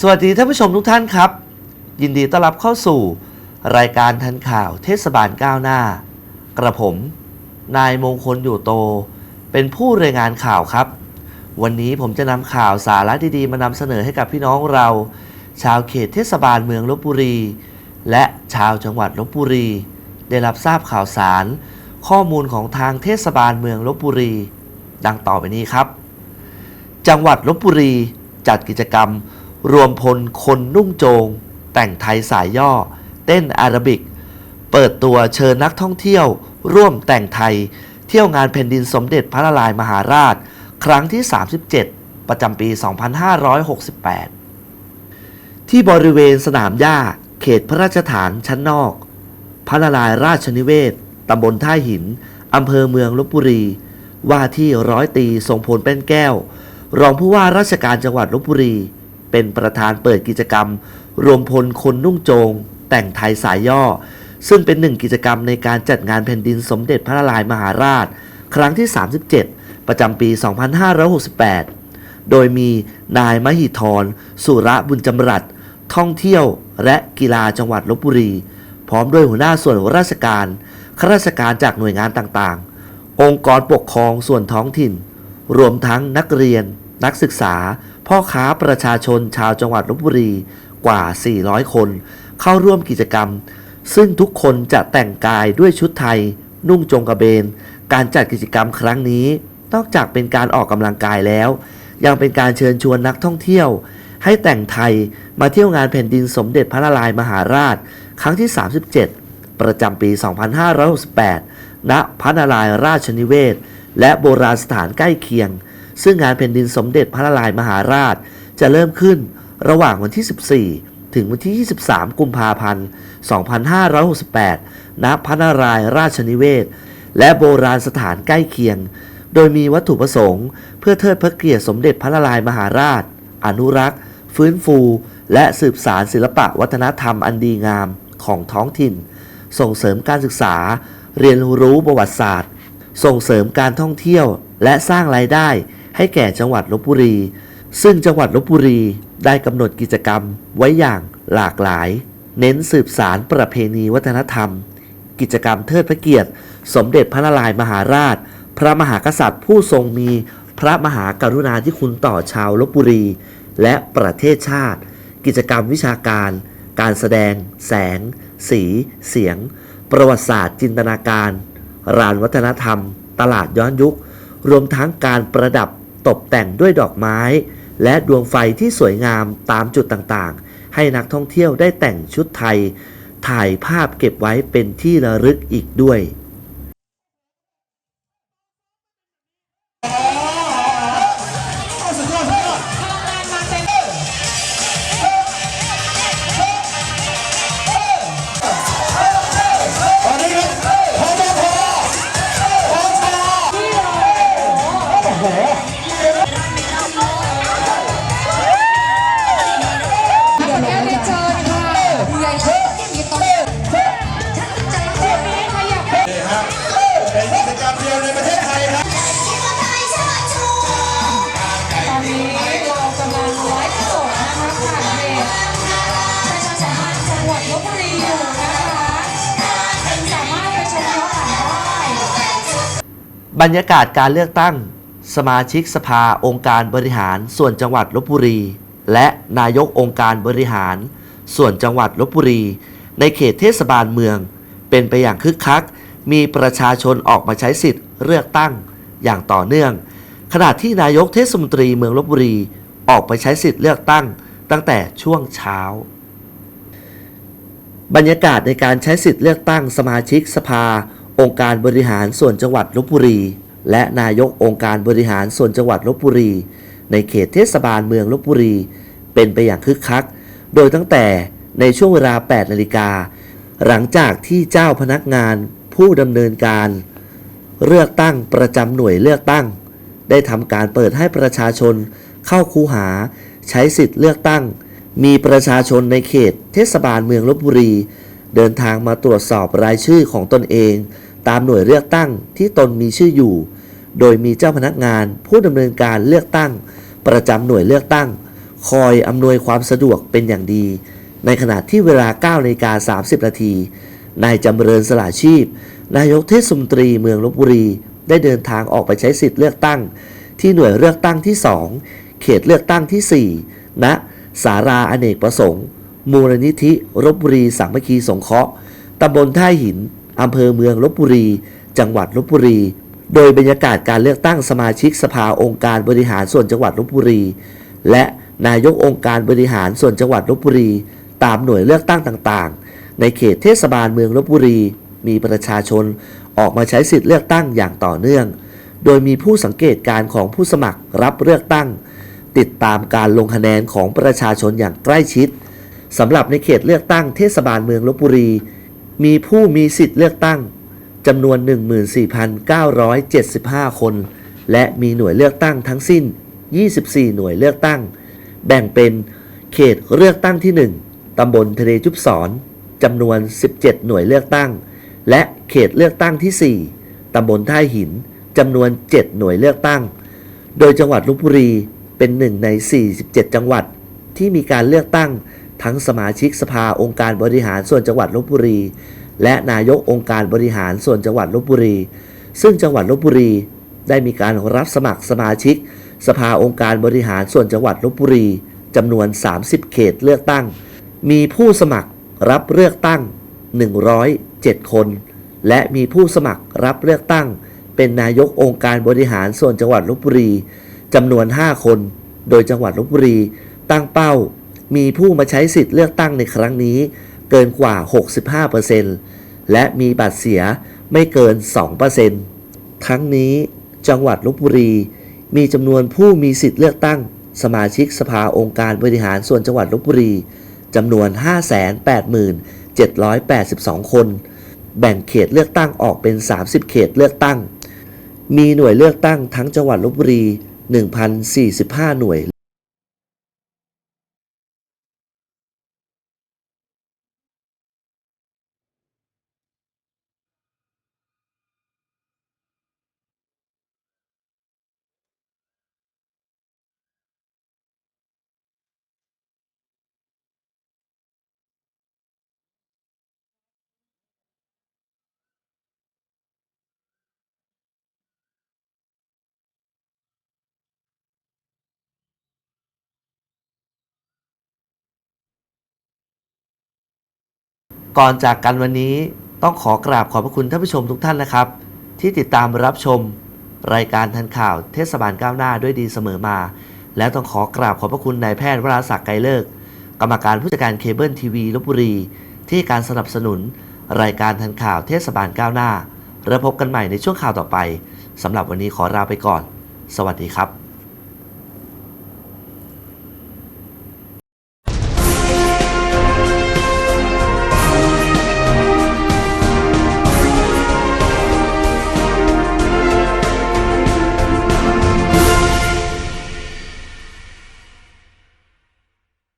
สวัสดีท่านผู้ชมทุกท่านครับ ยินดีต้อนรับเข้าสู่ รายการทันข่าวเทศบาลก้าวหน้า กระผม นายมงคลอยู่โต เป็นผู้รายงานข่าวครับ วันนี้ผมจะนำข่าวสาระดีๆ มานำเสนอให้กับพี่น้องเรา ชาวเขตเทศบาลเมืองลบบุรี และชาวจังหวัดลบบุรี ได้รับทราบข่าวสาร ข้อมูลของทางเทศบาลเมืองลบบุรี ดังต่อไปนี้ครับ จังหวัดลบบุรีจัดกิจกรรม รวมพลคนนุ่งโจง แต่งไทยสายย่อ เต้นอาราบิก เปิดตัวเชิญนักท่องเที่ยว ร่วมแต่งไทย เที่ยวงานแผ่นดินสมเด็จพระนารายณ์มหาราช ครั้งที่ 37 ประจำปี 2568 ที่บริเวณสนามหญ้า เขตพระราชฐานชั้นนอก พระนารายณ์ราชนิเวศตำบลท่าหินอำเภอเมืองลบบุรี ว่าที่ร้อยตีทรงพลเป็นแก้ว รองผู้ว่าราชการจังหวัดลบบุรี เป็นประธานเปิดกิจกรรม รวมพลคนนุ่งโจง แต่งไทยสายย่อ ซึ่งเป็นหนึ่งกิจกรรมในการจัดงานแผ่นดินสมเด็จพระนารายณ์มหาราช ครั้งที่ 37 ประจำปี 2568 โดยมีนายมหิธรสุระบุญจำรัดท่องเที่ยวและกีฬาจังหวัดลบบุรี พร้อมด้วยหัวหน้าส่วนราชการข้าราชการจากหน่วยงานต่างๆ องค์กรปกครองส่วนท้องถิ่น รวมทั้งนักเรียน นักศึกษา พ่อค้าประชาชนชาวจังหวัดลบบุรีกว่า 400 คน เข้าร่วมกิจกรรม ซึ่งทุกคนจะแต่งกายด้วยชุดไทย นุ่งจงกระเบน การจัดกิจกรรมครั้งนี้ นอกจากเป็นการออกกำลังกายแล้ว ยังเป็นการเชิญชวนนักท่องเที่ยว ให้แต่งไทยมาเที่ยวงานแผ่นดินสมเด็จพระนารายมหาราช ครั้งที่ 37 ประจำปี 2568ณพระนารายณ์ราชนิเวศ และโบราณสถานใกล้เคียง ซึ่งงานแผ่นดินสมเด็จพระนารายมหาราช จะเริ่มขึ้นระหว่างวันที่ 14 ถึงวันที่ 23 กุมภาพันธ์ 2568 ณ พระนารายณ์ราชนิเวศ และโบราณสถานใกล้เคียง โดยมีวัตถุประสงค์ เพื่อเทิดพระเกียรติสมเด็จพระนารายมหาราช อนุรักษ์ ฟื้นฟู และสืบสารศิลปะวัฒนธรรมอันดีงามของท้องถิ่น ส่งเสริมการศึกษา เรียนรู้ประวัติศาสตร์ ส่งเสริมการท่องเที่ยวและสร้างรายได้ ให้แก่จังหวัดลบบุรี ซึ่งจังหวัดลบบุรีได้กำหนดกิจกรรมไว้อย่างหลากหลาย เน้นสืบสารประเพณีวัฒนธรรม กิจกรรมเทิดพระเกียรติ สมเด็จพระนารายณ์มหาราช พระมหากษัตริย์ผู้ทรงมีพระมหากรุณาธิคุณต่อชาวลบบุรี และประเทศชาติ กิจกรรมวิชาการ การแสดง แสง สี เสียง ประวัติศาสตร์จินตนาการ รานวัฒนธรรม ตลาดย้อนยุค รวมทั้งการประดับ ตกแต่งด้วยดอกไม้ และดวงไฟที่สวยงามตามจุดต่างๆ ให้นักท่องเที่ยวได้แต่งชุดไทย ถ่ายภาพเก็บไว้เป็นที่ระลึกอีกด้วย รีอยู่นะคะสามารถไปชมย้อนหลังได้บรรยากาศการเลือกตั้ง สมาชิกสภาองค์การบริหารส่วนจังหวัดลบบุรี และนายกองค์การบริหาร ส่วนจังหวัดลบบุรี ในเขตเทศบาลเมือง เป็นไปอย่างคึกคัก มีประชาชนออกมาใช้สิทธิ์เลือกตั้งอย่างต่อเนื่อง ขณะที่นายกเทศมนตรีเมืองลบบุรี ออกไปใช้สิทธิ์เลือกตั้ง ตั้งแต่ช่วงเช้า บรรยากาศในการใช้สิทธิ์เลือกตั้งสมาชิกสภา องค์การบริหารส่วนจังหวัดลบบุรี และนายกองค์การบริหารส่วนจังหวัดลบบุรี ในเขตเทศบาลเมืองลบบุรี เป็นไปอย่างคึกคัก โดยตั้งแต่ในช่วงเวลา 8 นาฬิกา หลังจากที่เจ้าพนักงานผู้ดำเนินการ เลือกตั้งประจำหน่วยเลือกตั้ง ได้ทำการเปิดให้ประชาชนเข้าคูหาใช้สิทธิ์เลือกตั้ง มีประชาชนในเขตเทศบาลเมืองลบบุรี เดินทางมาตรวจสอบรายชื่อของตนเอง ตามหน่วยเลือกตั้งที่ตนมีชื่ออยู่ โดยมีเจ้าพนักงานผู้ดำเนินการเลือกตั้ง ประจำหน่วยเลือกตั้ง คอยอำนวยความสะดวกเป็นอย่างดี ในขณะที่เวลา9นาฬิกา30 นาทีนายจำเริญสละชีพ นายกเทศมนตรีเมืองลบบุรี ได้เดินทางออกไปใช้สิทธิ์เลือกตั้ง ที่หน่วยเลือกตั้งที่ 2 เขตเลือกตั้งที่4ณ สาราอเนกประสงค์ มูลนิธิลบบุรีสามัคคีสงเคราะห์ตำบลท่าหินอำเภอเมืองลบบุรี จังหวัดลบบุรี โดยบรรยากาศการเลือกตั้งสมาชิกสภาองค์การบริหารส่วนจังหวัดลบบุรี และนายกองค์การบริหารส่วนจังหวัดลบบุรี ตามหน่วยเลือกตั้งต่างๆ ในเขตเทศบาลเมืองลบบุรี มีประชาชนออกมาใช้สิทธิ์เลือกตั้งอย่างต่อเนื่อง โดยมีผู้สังเกตการณ์ของผู้สมัครรับเลือกตั้ง ติดตามการลงคะแนนของประชาชนอย่างใกล้ชิดสำหรับในเขตเลือกตั้งเทศบาลเมืองลบบุรี มีผู้มีสิทธิ์เลือกตั้งจำนวน 14,975 คน และมีหน่วยเลือกตั้งทั้งสิ้น 24 หน่วยเลือกตั้ง แบ่งเป็นเขตเลือกตั้งที่ 1 ตำบลทะเลจุบศรจำนวน 17 หน่วยเลือกตั้ง และเขตเลือกตั้งที่ 4 ตำบลท่าหินจำนวน 7 หน่วยเลือกตั้ง โดยจังหวัดลบบุรี เป็นหนึ่งใน 47 จังหวัด ที่มีการเลือกตั้งทั้งสมาชิกสภาองค์การบริหารส่วนจังหวัดลบบุรี และนายกองค์การบริหารส่วนจังหวัดลบบุรี ซึ่งจังหวัดลบบุรี ได้มีการรับสมัครสมาชิก สภาองค์การบริหารส่วนจังหวัดลบบุรีจำนวน 30 เขตเลือกตั้ง มีผู้สมัครรับเลือกตั้ง 107 คน และมีผู้สมัครรับเลือกตั้ง เป็นนายกองค์การบริหารส่วนจังหวัดลบบุรี จำนวน 5 คน โดยจังหวัดลบบุรี ตั้งเป้า มีผู้มาใช้สิทธิ์เลือกตั้งในครั้งนี้ เกินกว่า 65%และมีบัตรเสียไม่เกิน 2%ทั้งนี้จังหวัดลบบุรี มีจำนวนผู้มีสิทธิ์เลือกตั้ง สมาชิกสภาองค์การบริหารส่วนจังหวัดลบบุรีจำนวน 587,782 คน แบ่งเขตเลือกตั้งออกเป็น 30 เขตเลือกตั้ง มีหน่วยเลือกตั้งทั้งจังหวัดลบบุรี 1,045 หน่วย ก่อนจากกันวันนี้ต้องขอกราบขอบพระคุณท่านผู้ชมทุกท่านนะครับ ที่ติดตามรับชม รายการทันข่าวเทศบาลก้าวหน้าด้วยดีเสมอมา และต้องขอกราบขอบพระคุณนายแพทย์วราศักดิ์ไกรเลิก กรรมการผู้จัดการเคเบิลทีวีลบบุรี ที่การสนับสนุน รายการทันข่าวเทศบาลก้าวหน้าแล้วพบกันใหม่ในช่วงข่าวต่อไปสำหรับวันนี้ขอลาไปก่อน สวัสดีครับ